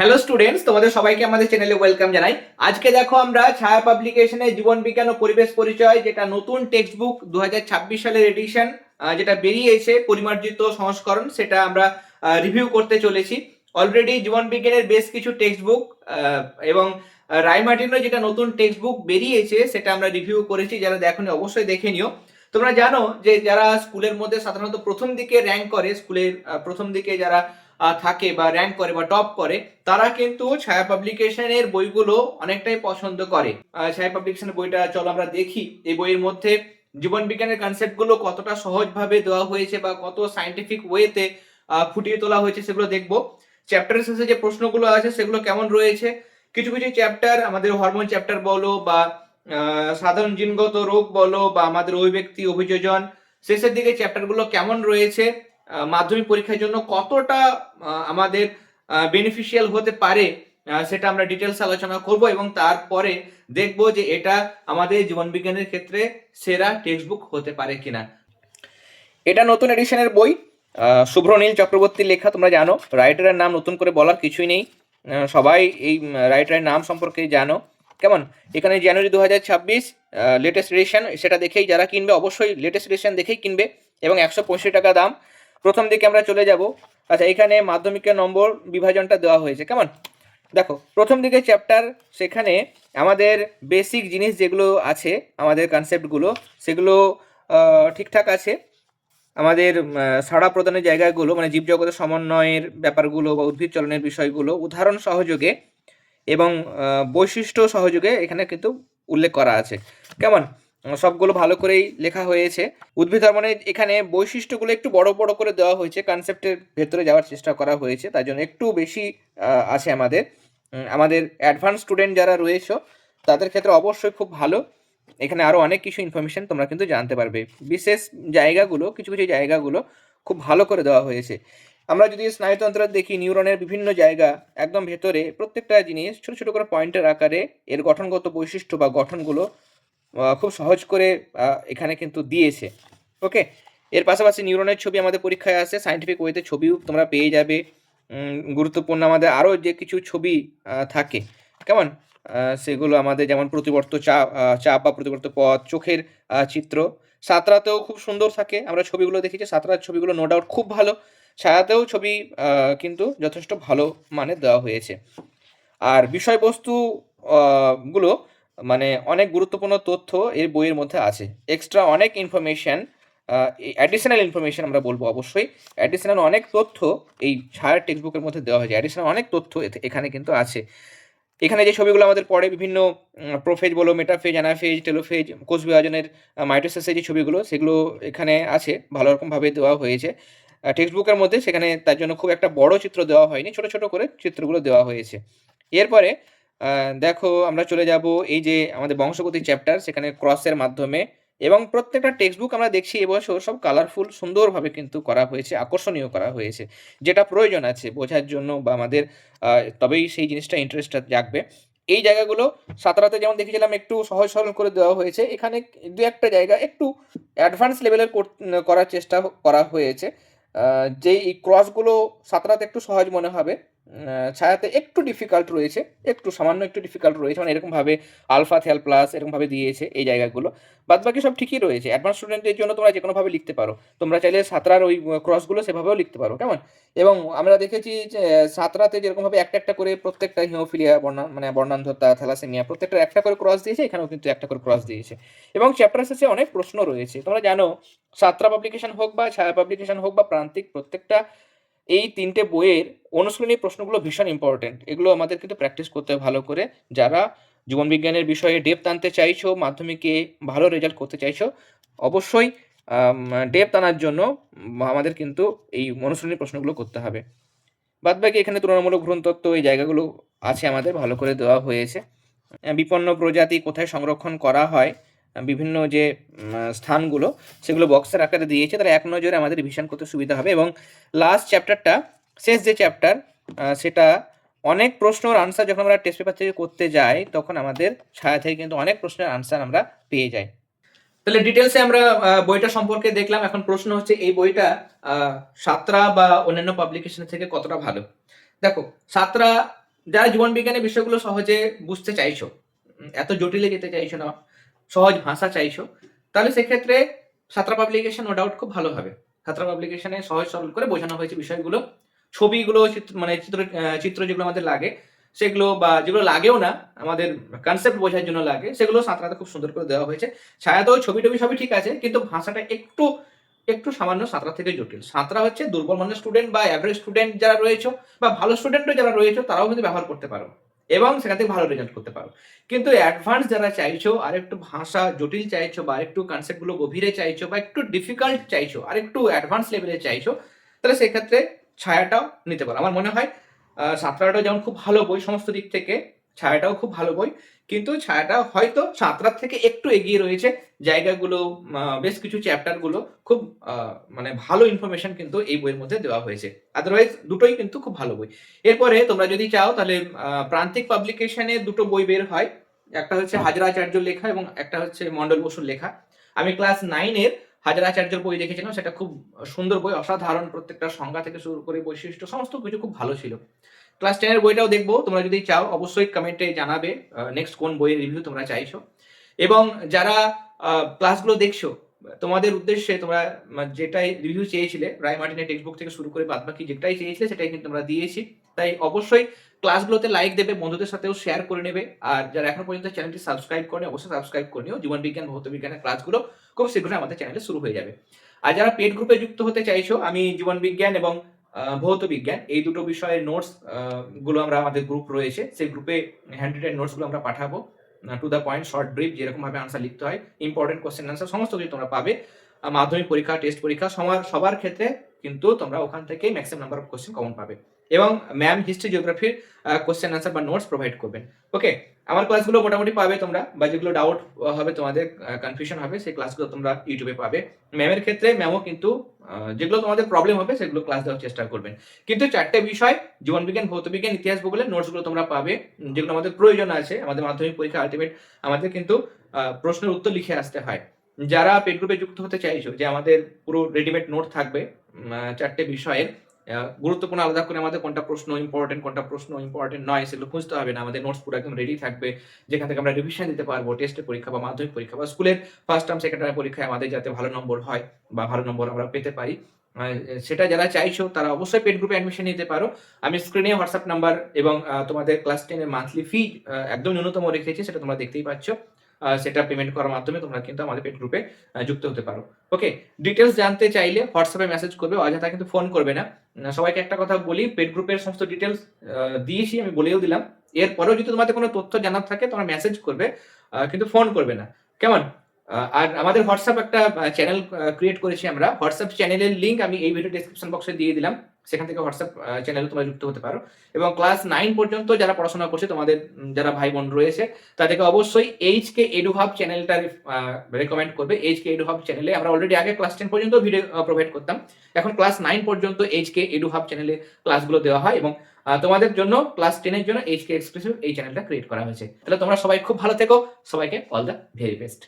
Hello students তোমাদের সবাইকে আমাদের চ্যানেলে ওয়েলকাম জানাই। আজকে দেখো আমরা ছায়া পাবলিকেশনের জীবন বিজ্ঞান ও পরিবেশ পরিচয়, যেটা নতুন টেক্সট বুক দু হাজার ছাব্বিশ সালের এডিশন যেটা বেরিয়েছে পরিমার্জিত সংস্করণ, সেটা আমরা রিভিউ করতে চলেছি। অলরেডি জীবন বিজ্ঞানের বেশ কিছু টেক্সট বুক এবং রাইমার্টিনের যেটা নতুন টেক্সট বুক বেরিয়েছে, সেটা আমরা রিভিউ করেছি, যারা দেখনি অবশ্যই দেখে নিও। তোমরা জানো যে যারা স্কুলের মধ্যে সাধারণত প্রথম দিকে র্যাঙ্ক করে স্কুলের প্রথম দিকে যারা থাকে বা র্যাঙ্ক করে বা টপ করে, তারা কিন্তু ছায়া পাবলিকেশনের বইগুলো অনেকটাই পছন্দ করে। ছায়া পাবলিকেশনের বইটা, চলো আমরা দেখি, এই বইয়ের মধ্যে জীবন বিজ্ঞানের কনসেপ্টগুলো কতটা সহজভাবে দেওয়া হয়েছে বা কত সাইন্টিফিক ওয়েতে ফুটিয়ে তোলা হয়েছে সেগুলো দেখব। চ্যাপ্টারের শেষে যে প্রশ্নগুলো আছে, সেগুলো কেমন রয়েছে? কিছু কিছু চ্যাপ্টার আমাদের হরমোন চ্যাপ্টার বলো বা সাধারণ জিনগত রোগ বলো বা আমাদের অভিব্যক্তি, অভিযোজন, শেষের দিকে চ্যাপ্টারগুলো কেমন রয়েছে? মাধ্যমিক পরীক্ষার জন্য কতটা আমাদের বেনিফিশিয়াল হতে পারে সেটা আমরা ডিটেলস আলোচনা করব এবং তারপরে দেখব যে এটা আমাদের জীবন বিজ্ঞানের ক্ষেত্রে সেরা টেক্সট বুক হতে পারে কিনা। এটা নতুন এডিশনের বই। শুভ্রনীল চক্রবর্তীর লেখা, তোমরা জানো। রাইটারের নাম নতুন করে বলার কিছুই নেই। সবাই এই রাইটারের নাম সম্পর্কে জানো। কেমন? এখানে জানুয়ারি দু হাজার ছাব্বিশ লেটেস্ট এডিশন সেটা দেখেই যারা কিনবে, অবশ্যই লেটেস্ট এডিশন দেখেই কিনবে এবং একশো পঁয়ষট্টি টাকা দাম। প্রথম দিকে আমরা চলে যাব। আচ্ছা এখানে মাধ্যমিকের নম্বর বিভাজনটা দেওয়া হয়েছে, কেমন? দেখো, প্রথম দিকে চ্যাপ্টার সেখানে আমাদের বেসিক জিনিস যেগুলো আছে, আমাদের কনসেপ্টগুলো সেগুলো ঠিকঠাক আছে। আমাদের সাড়া প্রদানের জায়গাগুলো মানে জীবজগতের সমন্বয়ের ব্যাপারগুলো বা উদ্ভিদ চলনের বিষয়গুলো উদাহরণ সহযোগে এবং বৈশিষ্ট্য সহযোগে এখানে কিন্তু উল্লেখ করা আছে। কেমন? সবগুলো ভালো করেই লেখা হয়েছে। উদ্ভিদ হরমোনের এখানে বৈশিষ্ট্যগুলো একটু বড় বড় করে দেওয়া হয়েছে কনসেপ্টের ভেতরে যাওয়ার চেষ্টা করা হয়েছে, তার জন্য একটু বেশি আছে আমাদের। আমাদের অ্যাডভান্স স্টুডেন্ট যারা রয়েছে, তাদের ক্ষেত্রে অবশ্যই খুব ভালো। এখানে আরও অনেক কিছু ইনফরমেশন তোমরা কিন্তু জানতে পারবে। বিশেষ জায়গাগুলো, কিছু কিছু জায়গাগুলো খুব ভালো করে দেওয়া হয়েছে। আমরা যদি স্নায়ুতন্ত্র দেখি, নিউরনের বিভিন্ন জায়গা, একদম ভেতরে প্রত্যেকটা জিনিস ছোট ছোট করে পয়েন্টের আকারে এর গঠনগত বৈশিষ্ট্য বা গঠনগুলো খুব সহজ করে এখানে কিন্তু দিয়েছে। ওকে এর পাশাপাশি নিউরনের ছবি আমাদের পরীক্ষায় আসে সাইন্টিফিক ওয়েতে ছবিও তোমরা পেয়ে যাবে। গুরুত্বপূর্ণ আমাদের আরও যে কিছু ছবি থাকে। কেমন? সেগুলো আমাদের যেমন প্রতিবর্ত চাপ চাপ বা প্রতিবর্ত পথ, চোখের চিত্র। সাঁতরাতেও খুব সুন্দর থাকে। আমরা ছবিগুলো দেখেছি, সাঁতরার ছবিগুলো নো ডাউট খুব ভালো। ছায়াতেও ছবি কিন্তু যথেষ্ট ভালো মানে দেওয়া হয়েছে। আর বিষয়বস্তু গুলো মানে অনেক গুরুত্বপূর্ণ তথ্য এর বইয়ের মধ্যে আছে। এক্সট্রা অনেক ইনফরমেশন অ্যাডিশনাল ইনফরমেশন আমরা বলব অবশ্যই। অ্যাডিশনাল অনেক তথ্য এই ছায়ার টেক্সট বুকের মধ্যে দেওয়া হয়েছে। অ্যাডিশনাল অনেক তথ্য এখানে কিন্তু আছে। এখানে যে ছবিগুলো আমাদের পড়ে, বিভিন্ন প্রোফেজ বলো মেটাফেজ অ্যানাফেজ টেলোফেজ কোষ বিভাজনের মাইটোসিসের যে ছবিগুলো, সেগুলো এখানে আছে ভালো রকমভাবে দেওয়া হয়েছে। টেক্সট বুকের মধ্যে সেখানে তার জন্য খুব একটা বড় চিত্র দেওয়া হয়নি, ছোট ছোট করে চিত্রগুলো দেওয়া হয়েছে। এরপরে দেখো আমরা চলে যাব এই যে আমাদের বংশগতি চ্যাপ্টার সেখানে ক্রসের মাধ্যমে এবং প্রত্যেকটা টেক্সট বুক আমরা দেখছি এবছর সব কালারফুল সুন্দরভাবে কিন্তু করা হয়েছে, আকর্ষণীয় করা হয়েছে, যেটা প্রয়োজন আছে বোঝার জন্য বা আমাদের তবেই সেই জিনিসটা ইন্টারেস্টটা জাগবে। এই জায়গাগুলো সাঁতারাতে যেমন দেখেছিলাম একটু সহজ সরল করে দেওয়া হয়েছে, এখানে দু একটা জায়গা একটু অ্যাডভান্স লেভেলের কর- করার চেষ্টা করা হয়েছে যেই ক্রসগুলো সাঁতরাতে একটু সহজ মনে হবে। ছায়াতে একটু ডিফিকাল্ট রয়েছে, একটু সামান্য একটু ডিফিকাল্ট রয়েছে মানে এরকমভাবে আলফা থেল প্লাস এরকমভাবে দিয়েছে এই জায়গাগুলো। বাদ বাকি সব ঠিকই রয়েছে অ্যাডভান্স স্টুডেন্টদের জন্য তোমরা যে কোনোভাবে লিখতে পারো। তোমরা চাইলে সাঁতরার ওই ক্রসগুলো সেভাবেও লিখতে পারো, কেমন? এবং আমরা দেখেছি যে সাঁতরাতে যেরকমভাবে একটা একটা করে প্রত্যেকটা হিমোফিলিয়া বর্ণা মানে বর্ণান্ধতা থ্যালাসেমিয়া প্রত্যেকটা একটা করে ক্রস দিয়েছে, এখানেও কিন্তু একটা করে ক্রস দিয়েছে। এবং চ্যাপ্টার শেষে অনেক প্রশ্ন রয়েছে, তোমরা জানো, সাতরা পাবলিকেশন হোক বা ছায়া পাবলিকেশন হোক বা প্রান্তিক প্রত্যেকটা এই তিনটে বইয়ের অনুশীলনী প্রশ্নগুলো ভীষণ ইম্পর্টেন্ট এগুলো আমাদের কিন্তু প্র্যাকটিস করতে হবে ভালো করে। যারা জীবনবিজ্ঞানের বিষয়ে ডেপথ আনতে চাইছো, মাধ্যমিকে ভালো রেজাল্ট করতে চাইছো, অবশ্যই ডেপথ আনার জন্য আমাদের কিন্তু এই অনুশীলনী প্রশ্নগুলো করতে হবে। বাদবাকি এখানে তুলনামূলক ভ্রূণতত্ত্ব এই জায়গাগুলো আছে আমাদের, ভালো করে দেওয়া হয়েছে। বিপন্ন প্রজাতি কোথায় সংরক্ষণ করা হয়? বিভিন্ন যে স্থানগুলো, সেগুলো বক্সের আকারে দিয়েছে। তারা এক নজরে আমাদের রিভিশন করতে সুবিধা হবে এবং লাস্ট চ্যাপ্টারটা শেষ যে চ্যাপ্টার সেটা অনেক প্রশ্নের আনসার যখন আমরা টেস্ট পেপার থেকে করতে যাই, তখন আমাদের ছায়া থেকে কিন্তু অনেক প্রশ্নের আনসার আমরা পেয়ে যাই। তাহলে ডিটেলসে আমরা বইটা সম্পর্কে দেখলাম। এখন প্রশ্ন হচ্ছে, এই বইটা সাতরা বা অন্যান্য পাবলিকেশন থেকে কতটা ভালো? দেখো, সাতরা, যারা জীবন বিজ্ঞানের বিষয়গুলো সহজে বুঝতে চাইছো এত জটিলে যেতে চাইছো না সহজ ভাষা চাইছো, তাহলে সেক্ষেত্রে সাঁতরা পাবলিকেশন নো ডাউট খুব ভালো হবে। সাঁতরা পাবলিকেশনে সহজ সরল করে বোঝানো হয়েছে বিষয়গুলো। ছবিগুলো, চিত্র মানে চিত্র চিত্র যেগুলো আমাদের লাগে, সেগুলো বা যেগুলো লাগেও না, আমাদের কনসেপ্ট বোঝার জন্য লাগে, সেগুলো সাঁতরাতে খুব সুন্দর করে দেওয়া হয়েছে। ছায়াতেও ছবি টবি সবই ঠিক আছে, কিন্তু ভাষাটা একটু একটু সামান্য সাঁতরা থেকে জটিল। সাঁতরা হচ্ছে দুর্বল মানের স্টুডেন্ট বা অ্যাভারেজ স্টুডেন্ট যারা রয়েছে, বা ভালো স্টুডেন্টও যারা রয়েছে, তারাও কিন্তু ব্যবহার করতে পারো। এবং সেখান থেকে ভালো রেজাল্ট করতে পারো। কিন্তু অ্যাডভান্স যারা চাইছো আর একটু ভাষা জটিল চাইছো বা একটু কনসেপ্টগুলো গভীরে চাইছো বা একটু ডিফিকাল্ট চাইছো আর একটু অ্যাডভান্স লেভেলে চাইছো, তাহলে সেক্ষেত্রে ছায়াটাও নিতে পারো। আমার মনে হয় সাঁতরাটাও যেমন খুব ভালো বই সমস্ত দিক থেকে ছায়াটাও খুব ভালো বই। কিন্তু ছায়াটা হয়তো সাঁতরার থেকে একটু এগিয়ে রয়েছে। জায়গাগুলো বেশ কিছু চ্যাপ্টারগুলো খুব মানে ভালো ইনফরমেশন কিন্তু এই বইয়ের মধ্যে দেওয়া হয়েছে। আদারওয়াইজ দুটোই কিন্তু খুব ভালো বই। এরপরে তোমরা যদি চাও তাহলে প্রান্তিক পাবলিকেশনে দুটো বই বের হয়। একটা হচ্ছে হাজরাচার্য লেখা এবং একটা হচ্ছে মন্ডল বসুর লেখা। আমি ক্লাস নাইনের হাজারাচার্যর বই দেখেছিলাম, সেটা খুব সুন্দর বই, অসাধারণ প্রত্যেকটা সংজ্ঞা থেকে শুরু করে বৈশিষ্ট্য, সমস্ত কিছু খুব ভালো ছিল। ক্লাস টেনের বইটাও দেখব, তোমরা যদি চাও, অবশ্যই কমেন্টে জানাবে নেক্সট কোন বইয়ের রিভিউ তোমরা চাইছো। এবং যারা ক্লাসগুলো দেখছ, তোমাদের উদ্দেশ্যে তোমরা যেটাই রিভিউ চেয়েছিলে রায় মার্টিনের টেক্সট বুক থেকে শুরু করে বাদ বাকি যেটাই চেয়েছিলে, সেটাই কিন্তু আমরা দিয়েছি। তাই অবশ্যই ক্লাসগুলোতে লাইক দেবে, বন্ধুদের সাথেও শেয়ার করে নেবে। আর যারা এখন পর্যন্ত চ্যানেলটি সাবস্ক্রাইব করে অবশ্যই সাবস্ক্রাইব করে নিও। জীবন বিজ্ঞান, ভৌত বিজ্ঞানের ক্লাসগুলো খুব শীঘ্রই আমাদের চ্যানেলে শুরু হয়ে যাবে। আর যারা পেড গ্রুপে যুক্ত হতে চাইছো, আমি জীবন বিজ্ঞান এবং ভৌত বিজ্ঞান, এই দুটো বিষয়ের নোটসগুলো আমরা আমাদের গ্রুপ রয়েছে। সেই গ্রুপে হ্যান্ড রিটেন নোটসগুলো আমরা পাঠাবো to the point short brief যেরকম ভাবে আনসার লিখতে হয় ইম্পর্টেন্ট কোশ্চেন আনসার সমস্ত কিছু তোমরা পাবে। মাধ্যমিক পরীক্ষা টেস্ট পরীক্ষা সবার সবার ক্ষেত্রে কিন্তু তোমরা ওখান থেকে maximum number of question common পাবে। এবং ম্যাম হিস্ট্রি জিওগ্রাফির কোশ্চেন আনসার বা নোটস প্রোভাইড করবেন। ওকে আমার ক্লাসগুলো মোটামুটি পাবে তোমরা বা যেগুলো ডাউট হবে তোমাদের কনফিউশন হবে, সেই ক্লাসগুলো তোমরা ইউটিউবে পাবে। ম্যামের ক্ষেত্রে ম্যামও কিন্তু যেগুলো তোমাদের প্রবলেম হবে, সেগুলো ক্লাস দেওয়ার চেষ্টা করবেন। কিন্তু চারটে বিষয় জীবনবিজ্ঞান ভৌতবিজ্ঞান ইতিহাস, ভূগোলের নোটসগুলো তোমরা পাবে, যেগুলো আমাদের প্রয়োজন আছে, আমাদের মাধ্যমিক পরীক্ষা আলটিমেট আমাদের কিন্তু প্রশ্নের উত্তর লিখে আসতে হয়। যারা পেড গ্রুপে যুক্ত হতে চাইছো, যে আমাদের পুরো রেডিমেড নোট থাকবে চারটে বিষয়ের গুরুত্বপূর্ণ আলাদা করে আমাদের কোনটা প্রশ্ন ইম্পর্টেন্ট কোনটা প্রশ্ন ইম্পর্টেন্ট নয়, সেগুলো খুঁজতে হবে না। আমাদের নোটস পুরো একদম রেডি থাকবে। যেখান থেকে আমরা রিভিশন দিতে পারব টেস্টের পরীক্ষা বা মাধ্যমিক পরীক্ষা বা স্কুলের ফার্স্ট টার্ম সেকেন্ড টার্ম পরীক্ষায় আমাদের যাতে ভালো নম্বর হয় বা ভালো নম্বর আমরা পেতে পারি। সেটা যারা চাইছো, তারা অবশ্যই পেড গ্রুপে অ্যাডমিশন নিতে পারো। আমি স্ক্রিনে হোয়াটসঅ্যাপ নাম্বার এবং তোমাদের ক্লাস টেনের মান্থলি ফি একদম ন্যূনতম রেখেছি, সেটা তোমরা দেখতেই পাচ্ছ। সেটা পেমেন্ট করার মাধ্যমে তোমরা কিন্তু আমাদের পেড গ্রুপে যুক্ত হতে পারো। ওকে ডিটেলস জানতে চাইলে হোয়াটসঅ্যাপে মেসেজ করবে, অযথা কিন্তু ফোন করবে না। সবাইকে একটা কথা বলি পেড গ্রুপের সমস্ত ডিটেলস দিয়েছি, আমি বলেও দিলাম। এরপরেও যদি তোমাদের কোনো তথ্য জানার থাকে, তোমরা মেসেজ করবে কিন্তু ফোন করবে না। কেমন? আর আমাদের হোয়াটসঅ্যাপ একটা চ্যানেল ক্রিয়েট করেছি আমরা। হোয়াটসঅ্যাপ চ্যানেলের লিঙ্ক আমি এই ভিডিও ডেসক্রিপশন বক্সে দিয়ে দিলাম। সেখান থেকে হোয়াটসঅ্যাপ চ্যানেলে তোমরা যুক্ত হতে পারো। এবং ক্লাস নাইন পর্যন্ত যারা পড়াশোনা করছে, তোমাদের যারা ভাই বোন রয়েছে, তাদেরকে অবশ্যই এইচ কে এডু হাব চ্যানেলটা রেকমেন্ড করবে। এইচ কে এডু হাব চ্যানেলে আমরা অলরেডি আগে ক্লাস টেন পর্যন্ত ভিডিও প্রোভাইড করতাম। এখন ক্লাস নাইন পর্যন্ত এইচ কে এডু হাব চ্যানেলে ক্লাসগুলো দেওয়া হয় এবং তোমাদের জন্য ক্লাস টেনের জন্য এইচ কে এক্সক্লুসিভ এই চ্যানেলটা ক্রিয়েট করা হয়েছে। তাহলে তোমরা সবাই খুব ভালো থেকো। সবাইকে অল দ্য ভেরি বেস্ট